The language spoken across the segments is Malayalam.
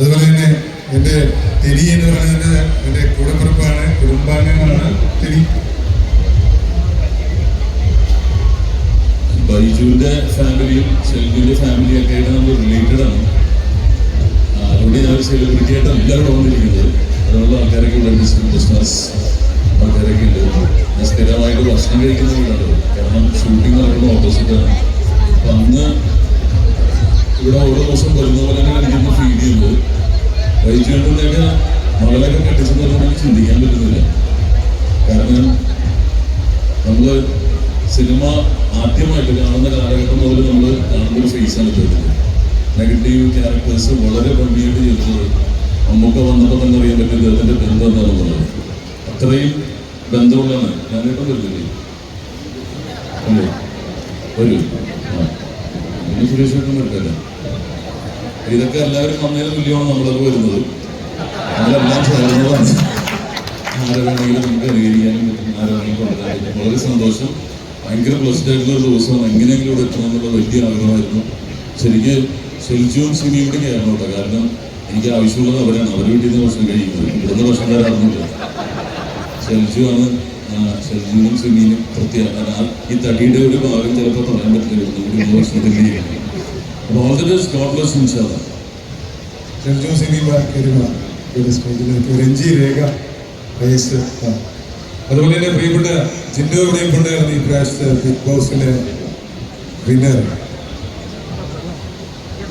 അതുപോലെ തന്നെ എന്റെ തെരി എന്ന് പറയുന്നത് എന്റെ കൂടപ്പിറപ്പാണ് കുടുംബാംഗങ്ങളാണ്. തെരി ബൈജുവിന്റെ ഫാമിലിയും സെൽവിന്റെ ഫാമിലിയും ഒക്കെ ആയിട്ട് നമ്മൾ റിലേറ്റഡ് ആണ്. അതുകൊണ്ട് ഞാൻ സെലിബ്രിറ്റി ആയിട്ട് എല്ലാവരും വന്നിരിക്കുന്നത്. അതുകൊണ്ട് ആൾക്കാരൊക്കെ ഇവിടെ ബിസിനസ് ആൾക്കാരൊക്കെ ഉണ്ട്. ഞാൻ സ്ഥിരമായിട്ട് ഭക്ഷണം കഴിക്കുന്ന വീടാണ് കാരണം ഷൂട്ടിംഗ് നടക്കുന്ന ഓപ്പോസിറ്റ് ആണ്. അപ്പൊ അന്ന് ഇവിടെ ഓരോ ദിവസം വരുന്ന പോലെ തന്നെ ബൈജുവിന്റെയൊക്കെ മകളൊക്കെ കെട്ടിച്ചെന്ന് പറഞ്ഞാൽ ചിന്തിക്കാൻ പറ്റുന്നില്ല കാരണം നമ്മൾ സിനിമ ആദ്യമായിട്ട് കാണുന്ന കാലഘട്ടം മുതൽ നമ്മൾ കാണുന്ന ഒരു ഫേസാണ് ചെയ്തത് നെഗറ്റീവ് ക്യാരക്ടേഴ്സ് വളരെ ഭംഗിയായിട്ട് ചെയ്തത് നമുക്ക് വന്നപ്പോൾ തന്നെ അറിയാൻ പറ്റും ഇദ്ദേഹത്തിന്റെ ബന്ധം എന്താണെന്നുള്ളത് അത്രയും ബന്ധമുള്ളതാണ്. ഞാനിപ്പം വരുന്നില്ലേ അല്ലേ? വരൂ. ആ. സുരേഷ് എടുക്കാൻ വരട്ടല്ലേ ഇതൊക്കെ എല്ലാവരും വന്നതിന് തുല്യമാണ് നമ്മളത് വരുന്നത്. നമ്മളെല്ലാം ചേർന്നതാണ്. ആരെ വേണമെങ്കിലും നമുക്ക് അനുകരിക്കാനും പറ്റും. ആരെ വേണമെങ്കിലും പറ്റും. വളരെ സന്തോഷം. ഭയങ്കര ബ്ലസ്ഡ് ആയിട്ടുള്ള ഒരു ദിവസം എങ്ങനെയെങ്കിലും ഇവിടെ എത്തണം എന്നുള്ള വലിയ ആഗ്രഹമായിരുന്നു. ശരിക്കും ഷെൽജുവും സിനിയും കൂടെ കയറണം കേട്ടോ. കാരണം എനിക്ക് ആവശ്യമുള്ളത് അവരാണ്. അവരുടെ വീട്ടിൽ നിന്ന് ഭക്ഷണം കഴിക്കുന്നത്. ഇവിടുന്ന് ഭക്ഷണം തരാറുന്നില്ല ഷെൽജു ആണ് ഷെൽജുവിനും സിനിയും പ്രത്യേക. ഈ തടിയുടെ ഒരു ഭാഗം ചിലപ്പോൾ പറയാൻ പറ്റില്ല. കൂടി ഭക്ഷണത്തിന്റെ അപ്പോൾ all the best God bless ഇൻഷാല്ല ഷെൽജു സിനിമ ഒരു സ്റ്റേജിലേക്ക് രഞ്ജി രേഖ വയസ്സ്. അതുപോലെ തന്നെ പ്രിയപ്പെട്ട ജിൻഡോ ഇവിടെ ഈ പ്രാവശ്യത്തെ ബിഗ് ബോസിലെ വിന്നർ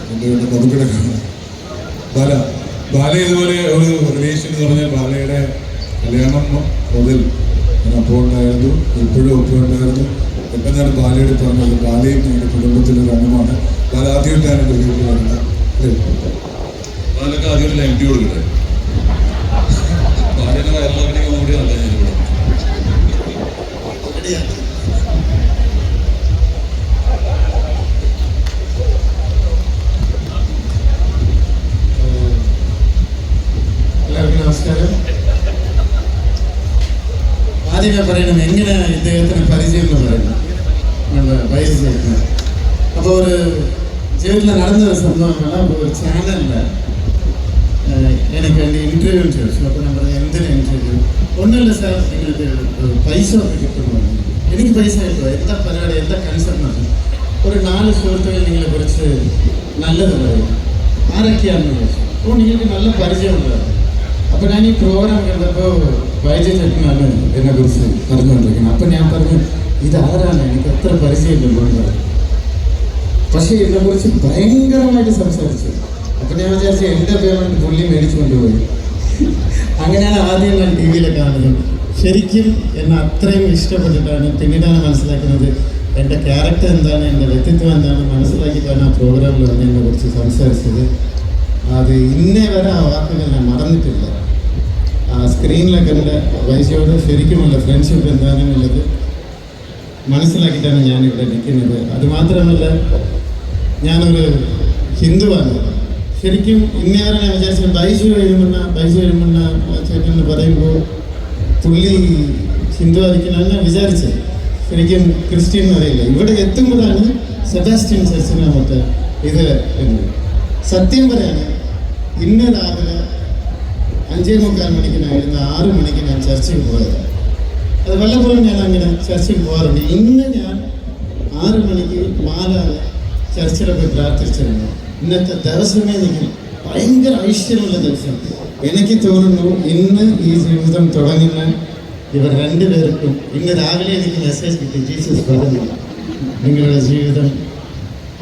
ജിൻഡോയുടെ മധുക്കിടക്കാണ് ബാല ബാല ഇതുപോലെ ഒരു റിലേഷൻ എന്ന് പറഞ്ഞാൽ ബാലയുടെ കല്യാണം മുതൽ അപ്പോൾ ഉണ്ടായിരുന്നു ഇപ്പോഴും ഒപ്പം ഉണ്ടായിരുന്നു. ഞാൻ ബാലയോട് പറഞ്ഞത് ബാലയും ഞങ്ങളുടെ ഒരു അംഗമാണ്. ബാല ആദ്യമായിട്ടാണ് വീട്ടിൽ വരുന്നത് അല്ലേ അതിനൊക്കെ ആദ്യം ഒരു കൊടുക്കട്ടെ? വയറിളക്കണ കോമഡി അല്ല ഞാനിവിടെ എല്ലാവർക്കും നമസ്കാരം. ആദ്യമേ പറയണം എങ്ങനെ ഇദ്ദേഹത്തിന് പരിചയം എന്ന് പറയുന്നത്? വയസ്സ് അപ്പോൾ ഒരു ജീവിതത്തിൽ നടന്ന ഒരു സംഭവങ്ങൾ അപ്പോൾ ഒരു ചാനലിൽ എനിക്ക് വേണ്ടി ഇന്റർവ്യൂ ചോദിച്ചു അപ്പോൾ ഞാൻ പറഞ്ഞു എന്തിനാ ഇന്റർവ്യൂ ഒന്നുമില്ല സാർ നിങ്ങൾക്ക് പൈസ ഒക്കെ കിട്ടുന്നു എനിക്ക് പൈസ കിട്ടുമോ എന്താ പരിപാടി എന്താ കൺസേൺ ആണ് ഒരു നാല് സുഹൃത്തുക്കൾ നിങ്ങളെ കുറിച്ച് നല്ലത് പറയും ആരൊക്കെയാണെന്ന് ചോദിച്ചു അപ്പോൾ നിങ്ങൾക്ക് നല്ല പരിചയമുള്ളതാണ് അപ്പോൾ ഞാൻ ഈ പ്രോഗ്രാം കണ്ടപ്പോൾ വൈദ്യ ചേട്ടനാണ് എന്നെ കുറിച്ച് പറഞ്ഞുകൊണ്ടിരിക്കുന്നത് അപ്പോൾ ഞാൻ പറഞ്ഞു ഇതാരാണ് എനിക്ക് എത്ര പരിചയമില്ലല്ലോ എന്ന് പറഞ്ഞു. പക്ഷേ എന്നെ കുറിച്ച് ഭയങ്കരമായിട്ട് സംസാരിച്ചു. അപ്പൊ ഞാൻ വിചാരിച്ചു എന്റെ പേമെന്റ് പുള്ളി മേടിച്ചു കൊണ്ടുപോയി. അങ്ങനെയാണ് ആദ്യം ഞാൻ ടി വിയിലെ കാണുന്നത്. ശരിക്കും എന്നെ അത്രയും ഇഷ്ടപ്പെട്ടിട്ടാണ് പിന്നീടാണ് മനസ്സിലാക്കുന്നത് എന്റെ ക്യാരക്ടർ എന്താണ് എന്റെ വ്യക്തിത്വം എന്താണ് മനസ്സിലാക്കിയിട്ടാണ് ആ പ്രോഗ്രാമിൽ വന്ന് എന്നെ കുറിച്ച് സംസാരിച്ചത്. അത് ഇന്നേ വരെ ആ വാക്കുകൾ ഞാൻ മറന്നിട്ടില്ല. ആ സ്ക്രീനിലൊക്കെ എന്റെ വയസ്സോട് ശരിക്കുമുള്ള ഫ്രണ്ട്ഷിപ്പ് എന്താണെന്നുള്ളത് മനസ്സിലാക്കിയിട്ടാണ് ഞാനിവിടെ നിൽക്കുന്നത്. അത് മാത്രമല്ല ഞാനൊരു ഹിന്ദുവാണ്. ശരിക്കും ഇന്നേ വരെ ഞാൻ വിചാരിച്ചത് ബൈസു എഴുമണ്ണ ബൈസു എഴുമണ്ണ ചേട്ടൻ എന്ന് പറയുമ്പോൾ പുള്ളി ഹിന്ദു ആയിരിക്കണമെന്ന് ഞാൻ വിചാരിച്ചത്. ശരിക്കും ക്രിസ്ത്യൻ അറിയില്ല. ഇവിടെ എത്തുമ്പോഴാണ് സെബാസ്റ്റ്യൻ ചർച്ചിന് നമുക്ക് ഇത് എന്ന് സത്യം പറയാണ് ഇന്ന് രാവിലെ അഞ്ചേ മുക്കാൽ മണിക്ക് ഞാൻ ഇരുന്ന് ആറ് മണിക്ക് ഞാൻ ചർച്ചിൽ പോയത്. അത് വല്ലപ്പോഴും ഞാൻ അങ്ങനെ ചർച്ചിൽ പോകാറുണ്ട്. ഇന്ന് ഞാൻ ആറ് മണിക്ക് മാല ചർച്ചിൽ പോയി പ്രാർത്ഥിച്ചിരുന്നു. ഇന്നത്തെ ദിവസമേ എനിക്ക് ഭയങ്കര ഐശ്വര്യമുള്ള ദിവസം. എനിക്ക് തോന്നുന്നു ഇന്ന് ഈ ജീവിതം തുടങ്ങുന്ന ഇവർ രണ്ടുപേർക്കും ഇന്ന് രാവിലെ എനിക്ക് മെസ്സേജ് കിട്ടി ജീസസ് പറഞ്ഞു നിങ്ങളുടെ ജീവിതം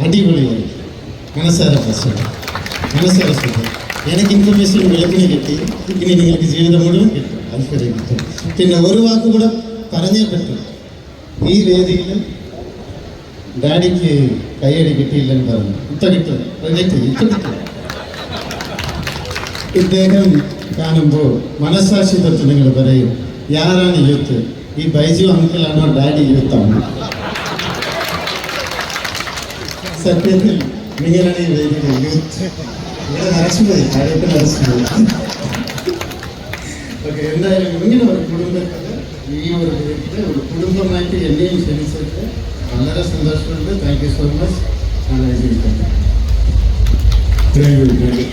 അടിപൊളിയായി മനസ്സാര പ്രശ്നം. മനസ്സാര സുഖം എനിക്ക് ഇൻഫർമേഷൻ വെളുപ്പിന് കിട്ടി. ഇനി നിങ്ങൾക്ക് ജീവിതം മുഴുവൻ കിട്ടും. ഐശ്വര്യം കിട്ടും. പിന്നെ ഒരു വാക്ക് കൂടെ പറഞ്ഞേ പറ്റും. ഈ വേദിയിൽ ഡാഡിക്ക് കൈയടി കിട്ടിയില്ലെന്ന് പറഞ്ഞു ഇപ്പൊ കിട്ടും റിജക്റ്റ് ഇപ്പൊ കിട്ടും ഇദ്ദേഹം കാണുമ്പോൾ മനസ്സാക്ഷി തൊട്ട് നിങ്ങൾ പറയും യാരാണ് യൂത്ത് ഈ ബൈജു അങ്കിളാണോ ഡാഡി യൂത്താണോ സത്യത്തിൽ നിങ്ങളാണ് ഈ വേദിയിൽ യൂത്ത് ഇവിടെ നിറച്ചുപോയി കാര്യത്തിൽ നിറച്ചുപോയി ഓക്കെ എന്തായാലും ഇങ്ങനെ ഒരു കുടുംബത്തിൽ ഈ ഒരു വീട്ടിൽ ഒരു കുടുംബമായിട്ട് എന്നെയും ക്ഷണിച്ചിട്ട് വളരെ സന്തോഷമുണ്ട് താങ്ക് യു സോ മച്ച് ഞാൻ ജീവിക്കുന്നു thank you thank you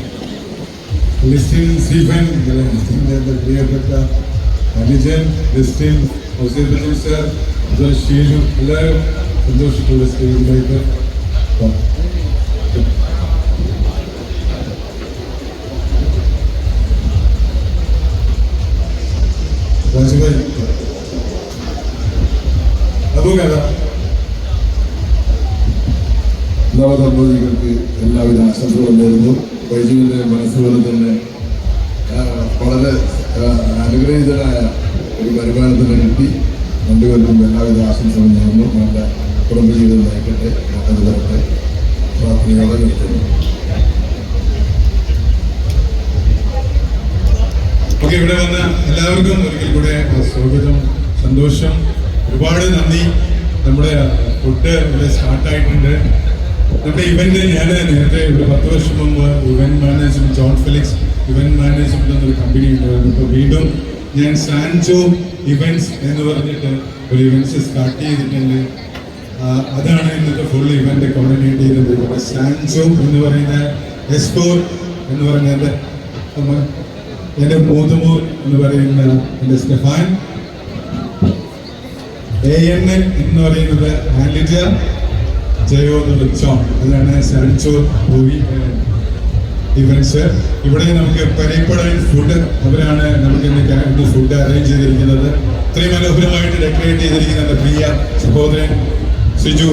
Listin Stephen ലിസ്റ്റിൻ്റെ പ്രിയപ്പെട്ട അനുജൻ ലിസ്റ്റിൻ ഔസേബജൻ സർ അതുപോലെ ഷീലു എല്ലാവരും സന്തോഷത്തോടെ സ്റ്റേജിലേക്ക് നവദമ്പതികൾക്ക് എല്ലാവിധ ആശംസകളും നേരുന്നു. വൈദ്യുവിന്റെ മനസ്സുപോലെ തന്നെ വളരെ അനുഗ്രഹീതനായ ഒരു വരുമാനത്തിന് കിട്ടി. രണ്ടുപേർക്കും എല്ലാവിധ ആശംസകളും നേരുന്നു. നല്ല കുടുംബജീവിതം നയിക്കട്ടെ. നല്ലത് തരട്ടെ പ്രാർത്ഥനയോടെ നിർത്തുന്നു. ഇവിടെ വന്ന എല്ലാവർക്കും ഒരിക്കൽ കൂടെ സ്വാഗതം സന്തോഷം. ഒരുപാട് നന്ദി. നമ്മുടെ ഫുഡ് ഇവിടെ സ്റ്റാർട്ടായിട്ടുണ്ട്. നമ്മുടെ ഇവന്റ് ഞാൻ നേരത്തെ ഒരു പത്ത് വർഷം മുമ്പ് event management John Felix event management എന്നൊരു കമ്പനി ഉണ്ടായിരുന്നു. ഇപ്പോൾ വീണ്ടും ഞാൻ സാൻജോ ഇവന്റ്സ് എന്ന് പറഞ്ഞിട്ട് ഒരു ഇവന്റ്സ് സ്റ്റാർട്ട് ചെയ്തിട്ടുണ്ട്. അതാണ് ഇന്നത്തെ ഫുൾ ഇവന്റ് കോർഡിനേറ്റ് ചെയ്തത്. അപ്പോൾ സാൻജോ എന്ന് പറയുന്ന എസ്കോർ എന്ന് പറയുന്ന എന്റെ എന്റെ മൂതുമൂർ എന്ന് പറയുന്ന എന്റെ സ്റ്റെഫാൻ. എ എൻ എൻ എന്ന് പറയുന്നത് ആലിജ ജയോ ജോൺ അതാണ് സാൻചോ മൂവി ഡിഫറൻസ് ഇവിടെ നമുക്ക് പരിപ്പടൻ ഫുഡ് അവരാണ് നമുക്ക് ഇന്ന് ഫുഡ് അറേഞ്ച് ചെയ്തിരിക്കുന്നത്. ഇത്രയും മനോഹരമായിട്ട് ഡെക്കറേറ്റ് ചെയ്തിരിക്കുന്ന പ്രിയ സഹോദരൻ സിജു.